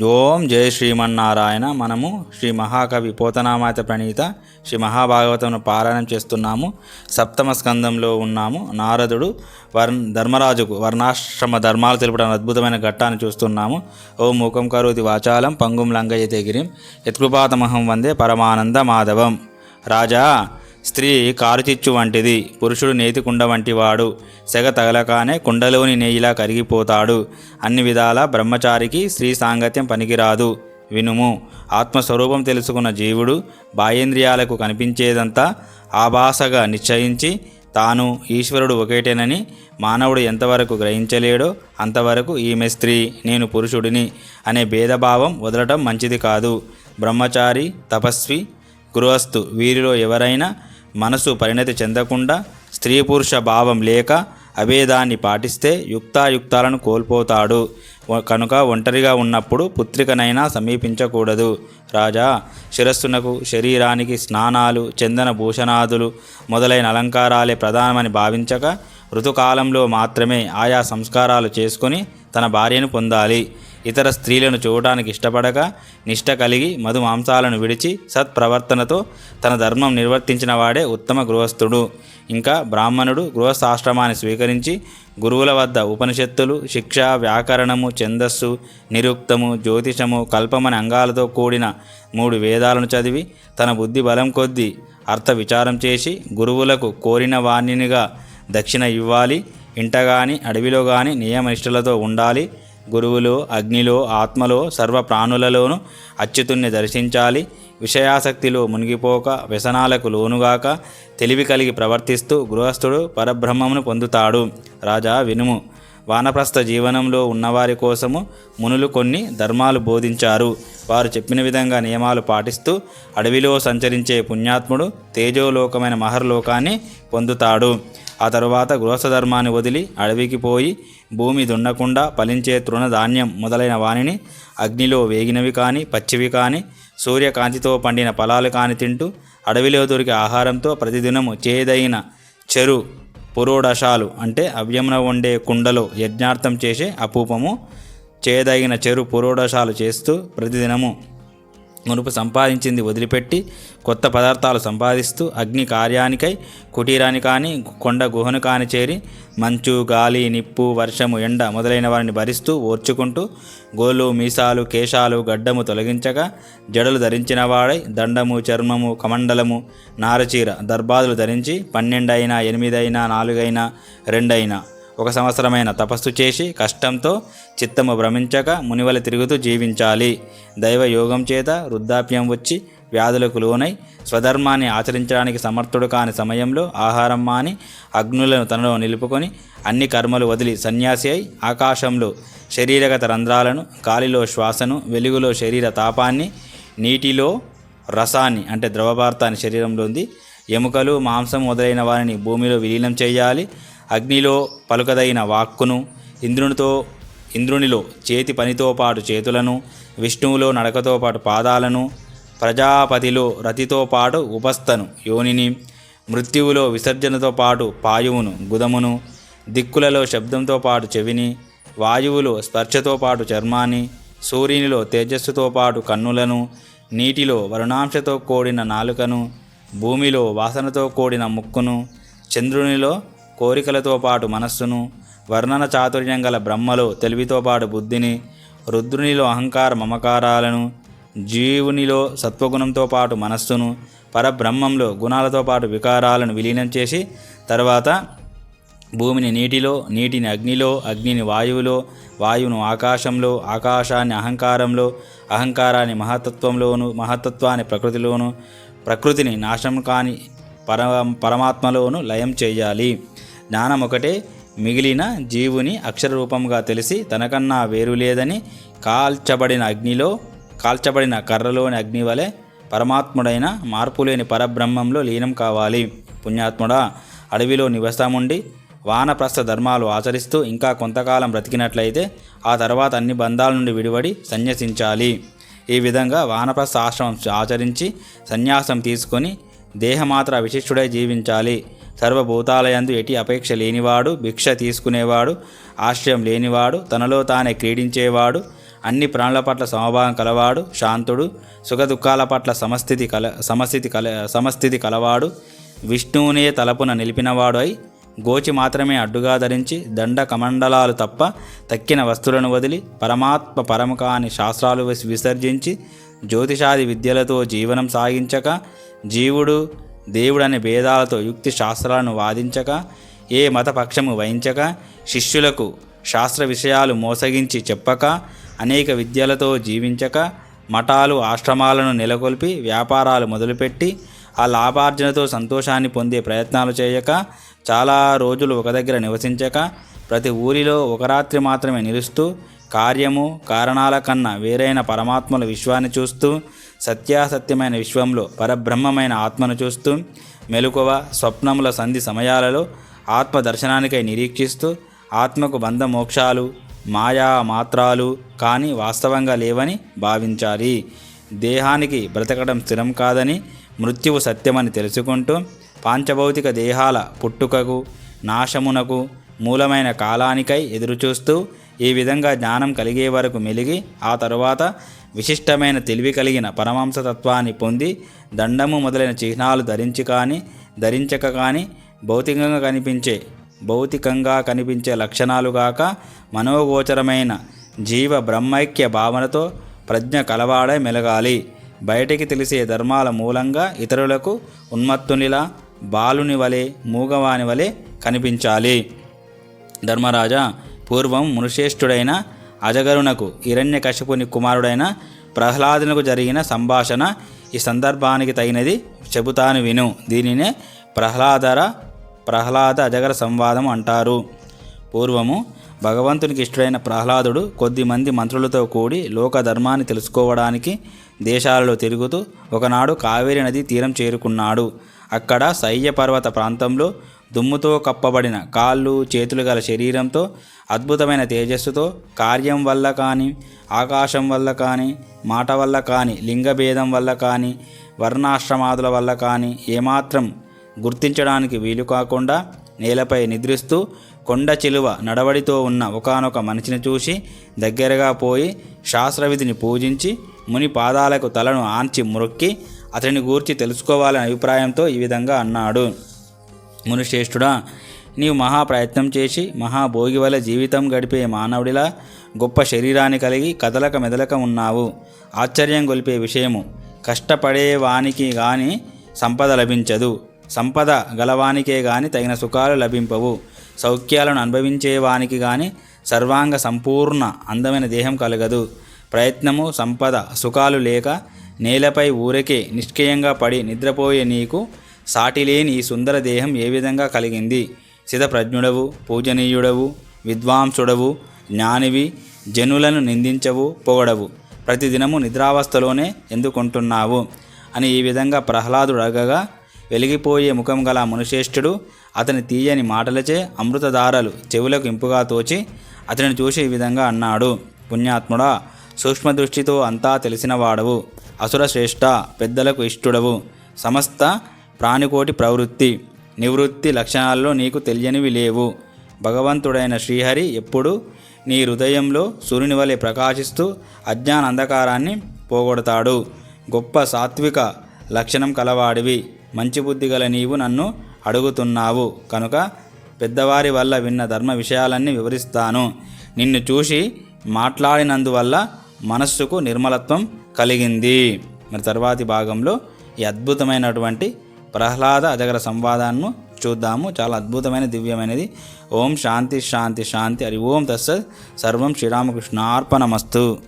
ఓం జయ శ్రీమన్నారాయణ. మనము శ్రీ మహాకవి పోతనామాత ప్రణీత శ్రీ మహాభాగవతను పారాయణం చేస్తున్నాము. సప్తమ స్కందంలో ఉన్నాము. నారదుడు వర్ ధర్మరాజుకు వర్ణాశ్రమ ధర్మాలు తెలుపడం అద్భుతమైన ఘట్టాన్ని చూస్తున్నాము. ఓం మూకం కరోతి వాచాలం పంగుం లంఘయతే గిరిం. యత్కృపాతమహం వందే పరమానంద మాధవం. రాజా స్త్రీ కారుచిచ్చు వంటిది పురుషుడు నేతి కుండ వంటివాడు సెగ తగలకానే కుండలోని నెయ్యిలా కరిగిపోతాడు. అన్ని విధాల బ్రహ్మచారికి స్త్రీ సాంగత్యం పనికిరాదు. వినుము ఆత్మస్వరూపం తెలుసుకున్న జీవుడు బాయేంద్రియాలకు కనిపించేదంతా ఆభాసగా నిశ్చయించి తాను ఈశ్వరుడు ఒకటేనని మానవుడు ఎంతవరకు గ్రహించలేడో అంతవరకు ఈమె స్త్రీ నేను పురుషుడిని అనే భేదభావం వదలటం మంచిది కాదు. బ్రహ్మచారి తపస్వి గృహస్థు వీరిలో ఎవరైనా మనసు పరిణతి చెందకుండా స్త్రీ పురుష భావం లేక అభేదాన్ని పాటిస్తే యుక్తాయుక్తాలను కోల్పోతాడు. కనుక ఒంటరిగా ఉన్నప్పుడు పుత్రికనైనా సమీపించకూడదు. రాజా శిరస్సునకు శరీరానికి స్నానాలు చందన భూషణాదులు మొదలైన అలంకారాలే ప్రధానమని భావించక ఋతుకాలంలో మాత్రమే ఆయా సంస్కారాలు చేసుకొని తన భార్యను పొందాలి. ఇతర స్త్రీలను చూడటానికి ఇష్టపడక నిష్ట కలిగి మధు మాంసాలను విడిచి సత్ప్రవర్తనతో తన ధర్మం నిర్వర్తించిన వాడే ఉత్తమ గృహస్థుడు. ఇంకా బ్రాహ్మణుడు గృహస్థాశ్రమాన్ని స్వీకరించి గురువుల వద్ద ఉపనిషత్తులు శిక్ష వ్యాకరణము ఛందస్సు నిరుక్తము జ్యోతిషము కల్పమని అంగాలతో కూడిన మూడు వేదాలను చదివి తన బుద్ధి బలం కొద్దీ అర్థ విచారం చేసి గురువులకు కోరిన వాణినిగా దక్షిణ ఇవ్వాలి. ఇంట గాని అడవిలో కానీ నియమనిష్టలతో ఉండాలి. గురువులో అగ్నిలో ఆత్మలో సర్వ ప్రాణులలోనూ అచ్యుతుణ్ణి దర్శించాలి. విషయాసక్తిలో మునిగిపోక వ్యసనాలకు లోనుగాక తెలివి కలిగి ప్రవర్తిస్తూ గృహస్థుడు పరబ్రహ్మమును పొందుతాడు. రాజా వినుము. వానప్రస్థ జీవనంలో ఉన్నవారి కోసము మునులు కొన్ని ధర్మాలు బోధించారు. వారు చెప్పిన విధంగా నియమాలు పాటిస్తూ అడవిలో సంచరించే పుణ్యాత్ముడు తేజోలోకమైన మహర్లోకాన్ని పొందుతాడు. ఆ తరువాత గృహస్థ ధర్మాన్ని వదిలి అడవికి పోయి భూమి దున్నకుండా ఫలించే తృణధాన్యం మొదలైన వానిని అగ్నిలో వేగినవి కానీ పచ్చివి కానీ సూర్యకాంతితో పండిన ఫలాలు కాని తింటూ అడవిలో దొరికే ఆహారంతో ప్రతిదినము చేదైన చెరు పురోడశాలు అంటే అవ్యమున వండే కుండలో యజ్ఞార్థం చేసే అపూపము చేదగిన చెరు పురోడశాలు చేస్తూ ప్రతిదినము మునుపు సంపాదించింది వదిలిపెట్టి కొత్త పదార్థాలు సంపాదిస్తూ అగ్ని కార్యానికై కుటీరాని కానీ కొండ గుహను కాని చేరి మంచు గాలి నిప్పు వర్షము ఎండ మొదలైన వారిని భరిస్తూ ఓర్చుకుంటూ గోలు మీసాలు కేశాలు గడ్డము తొలగించగా జడలు ధరించిన వాడై దండము చర్మము కమండలము నారచీర దర్బాదులు ధరించి పన్నెండైనా ఎనిమిదైనా నాలుగైనా రెండైనా ఒక సంవత్సరమైన తపస్సు చేసి కష్టంతో చిత్తము భ్రమించక మునివల తిరుగుతూ జీవించాలి. దైవ యోగం చేత వృద్ధాప్యం వచ్చి వ్యాధులకు లోనై స్వధర్మాన్ని ఆచరించడానికి సమర్థుడు కాని సమయంలో ఆహారం మాని అగ్నులను తనలో నిలుపుకొని అన్ని కర్మలు వదిలి సన్యాసి అయి ఆకాశంలో శరీరగత రంధ్రాలను గాలిలో శ్వాసను వెలుగులో శరీర తాపాన్ని నీటిలో రసాన్ని అంటే ద్రవపార్థాన్ని శరీరంలో ఉంది ఎముకలు మాంసం మొదలైన వారిని భూమిలో విలీనం చేయాలి. అగ్నిలో పలుకదైన వాక్కును ఇంద్రునితో ఇంద్రునిలో చేతి పనితో పాటు చేతులను విష్ణువులో నడకతో పాటు పాదాలను ప్రజాపతిలో రతితో పాటు ఉపస్థను యోనిని మృత్యువులో విసర్జనతో పాటు పాయువును గుదమును దిక్కులలో శబ్దంతో పాటు చెవిని వాయువులో స్పర్శతో పాటు చర్మాన్ని సూర్యునిలో తేజస్సుతో పాటు కన్నులను నీటిలో వరుణాంశతో కూడిన నాలుకను భూమిలో వాసనతో కూడిన ముక్కును చంద్రునిలో కోరికలతో పాటు మనస్సును వర్ణన చాతుర్యం గల బ్రహ్మలో తెలివితో పాటు బుద్ధిని రుద్రునిలో అహంకార మమకారాలను జీవునిలో సత్వగుణంతో పాటు మనస్సును పరబ్రహ్మంలో గుణాలతో పాటు వికారాలను విలీనం చేసి తర్వాత భూమిని నీటిలో నీటిని అగ్నిలో అగ్నిని వాయువులో వాయువును ఆకాశంలో ఆకాశాన్ని అహంకారంలో అహంకారాన్ని మహతత్వంలోను మహతత్వాన్ని ప్రకృతిలోను ప్రకృతిని నాశనం కాని పర పరమాత్మలోను లయం చేయాలి. జ్ఞానం ఒకటే మిగిలిన జీవుని అక్షర రూపంగా తెలిసి తనకన్నా వేరు లేదని కాల్చబడిన అగ్నిలో కాల్చబడిన కర్రలోని అగ్ని వలె పరమాత్ముడైన మార్పులేని పరబ్రహ్మంలో లీనం కావాలి. పుణ్యాత్ముడా అడవిలో నివసముండి వానప్రస్థ ధర్మాలు ఆచరిస్తూ ఇంకా కొంతకాలం బ్రతికినట్లయితే ఆ తర్వాత అన్ని బంధాల నుండి విడివడి సన్యసించాలి. ఈ విధంగా వానప్రస్థ ఆశ్రమం ఆచరించి సన్యాసం తీసుకొని దేహమాత్ర విశిష్టుడై జీవించాలి. సర్వభూతాలయందు ఎటి అపేక్ష లేనివాడు భిక్ష తీసుకునేవాడు ఆశ్రయం లేనివాడు తనలో తానే క్రీడించేవాడు అన్ని ప్రాణుల పట్ల సమభావం కలవాడు శాంతుడు సుఖదుఖాల పట్ల సమస్థితి కల సమస్థితి కల సమస్థితి కలవాడు విష్ణువునే తలపున నిలిపినవాడు అయి గోచి మాత్రమే అడ్డుగా ధరించి దండ కమండలాలు తప్ప తక్కిన వస్తువులను వదిలి పరమాత్మ పరమ అని శాస్త్రాలు విసర్జించి జ్యోతిషాది విద్యలతో జీవనం సాగించక జీవుడు దేవుడనే భేదాలతో యుక్తి శాస్త్రాలను వాదించక ఏ మతపక్షము వహించక శిష్యులకు శాస్త్ర విషయాలు మోసగించి చెప్పక అనేక విద్యలతో జీవించక మఠాలు ఆశ్రమాలను నెలకొల్పి వ్యాపారాలు మొదలుపెట్టి ఆ లాభార్జనతో సంతోషాన్ని పొందే ప్రయత్నాలు చేయక చాలా రోజులు ఒక దగ్గర నివసించక ప్రతి ఊరిలో ఒక రాత్రి మాత్రమే నిలుస్తూ కార్యము కారణాల కన్నా వేరైన పరమాత్మల విశ్వాన్ని చూస్తూ సత్యాసత్యమైన విశ్వంలో పరబ్రహ్మమైన ఆత్మను చూస్తూ మెలకువ స్వప్నముల సంధి సమయాలలో ఆత్మ దర్శనానికై నిరీక్షిస్తూ ఆత్మకు బంధ మోక్షాలు మాయా మాత్రాలు కానీ వాస్తవంగా లేవని భావించాలి. దేహానికి బ్రతకడం స్థిరం కాదని మృత్యువు సత్యమని తెలుసుకుంటూ పాంచభౌతిక దేహాల పుట్టుకకు నాశమునకు మూలమైన కాలానికై ఎదురుచూస్తూ ఈ విధంగా జ్ఞానం కలిగే వరకు మెలిగి ఆ తరువాత విశిష్టమైన తెలివి కలిగిన పరమాంసతత్వాన్ని పొంది దండము మొదలైన చిహ్నాలు ధరించి కానీ ధరించక కానీ భౌతికంగా కనిపించే భౌతికంగా కనిపించే లక్షణాలుగాక మనోగోచరమైన జీవ బ్రహ్మైక్య భావనతో ప్రజ్ఞ కలవాడై మెలగాలి. బయటికి తెలిసే ధర్మాల మూలంగా ఇతరులకు ఉన్మత్తునిలా బాలుని వలె మూగవాని వలె కనిపించాలి. ధర్మరాజా పూర్వం మునుశ్రేష్ఠుడైన అజగరునకు హిరణ్యకశపుని కుమారుడైన ప్రహ్లాదునకు జరిగిన సంభాషణ ఈ సందర్భానికి తగినది చెబుతాను విను. దీనినే ప్రహ్లాదర ప్రహ్లాద అజగర సంవాదం అంటారు. పూర్వము భగవంతునికి ఇష్టడైన ప్రహ్లాదుడు కొద్దిమంది మంత్రులతో కూడి లోక ధర్మాన్ని తెలుసుకోవడానికి దేశాలలో తిరుగుతూ ఒకనాడు కావేరి నది తీరం చేరుకున్నాడు. అక్కడ శయ్య పర్వత ప్రాంతంలో దుమ్ముతో కప్పబడిన కాళ్ళు చేతులు గల శరీరంతో అద్భుతమైన తేజస్సుతో కార్యం వల్ల కానీ ఆకాశం వల్ల కానీ మాట వల్ల కానీ లింగభేదం వల్ల కానీ వర్ణాశ్రమాదుల వల్ల కానీ ఏమాత్రం గుర్తించడానికి వీలు కాకుండా నేలపై నిద్రిస్తూ కొండ చిలువ నడవడితో ఉన్న ఒకానొక మనిషిని చూసి దగ్గరగా పోయి శాస్త్రవిధిని పూజించి ముని పాదాలకు తలను ఆంచి మురొక్కి అతని గూర్చి తెలుసుకోవాలనే అభిప్రాయంతో ఈ విధంగా అన్నాడు. మునిశ్రేష్ఠుడా నీవు మహా ప్రయత్నం చేసి మహాభోగి వల్ల జీవితం గడిపే మానవుడిలా గొప్ప శరీరాన్ని కలిగి కదలక మెదలక ఉన్నావు. ఆశ్చర్యం గొలిపే విషయము. కష్టపడే వానికి గాని సంపద లభించదు. సంపద గలవానికే గాని తగిన సుఖాలు లభింపవు. సౌఖ్యాలను అనుభవించేవానికి కానీ గాని సర్వాంగ సంపూర్ణ అందమైన దేహం కలగదు. ప్రయత్నము సంపద సుఖాలు లేక నేలపై ఊరకే నిష్క్రియంగా పడి నిద్రపోయే నీకు సాటిలేని ఈ సుందర దేహం ఏ విధంగా కలిగింది? సిధప్రజ్ఞుడవు పూజనీయుడవు విద్వాంసుడవు జ్ఞానివి జనులను నిందించవు పొగడవు. ప్రతిదినము నిద్రావస్థలోనే ఎందుకుంటున్నావు? అని ఈ విధంగా ప్రహ్లాదుడు అడగగా వెలిగిపోయే ముఖం గల మునిశ్రేష్ఠుడు అతని తీయని మాటలచే అమృతధారలు చెవులకు ఇంపుగా తోచి అతనిని చూసి ఈ విధంగా అన్నాడు. పుణ్యాత్ముడా సూక్ష్మ దృష్టితో అంతా తెలిసినవాడవు. అసురశ్రేష్ఠ పెద్దలకు ఇష్టుడవు. సమస్త ప్రాణికోటి ప్రవృత్తి. నివృత్తి లక్షణాల్లో నీకు తెలియనివి లేవు. భగవంతుడైన శ్రీహరి ఎప్పుడు నీ హృదయంలో సూర్యుని వలె ప్రకాశిస్తూ అజ్ఞాన అంధకారాన్ని పోగొడతాడు. గొప్ప సాత్విక లక్షణం కలవాడివి. మంచి బుద్ధి గల నీవు నన్ను అడుగుతున్నావు. కనుక పెద్దవారి వల్ల విన్న ధర్మ విషయాలన్నీ వివరిస్తాను. నిన్ను చూసి మాట్లాడినందువల్ల మనస్సుకు నిర్మలత్వం కలిగింది. మరి తర్వాతి భాగంలో ఈ అద్భుతమైనటువంటి ప్రహ్లాద అజగర సంవాదాన్ని చూద్దాము. చాలా అద్భుతమైన దివ్యమైనది. ఓం శాంతి శాంతి శాంతి. హరి ఓం తస్సత్. సర్వం శ్రీరామకృష్ణార్పణమస్తు.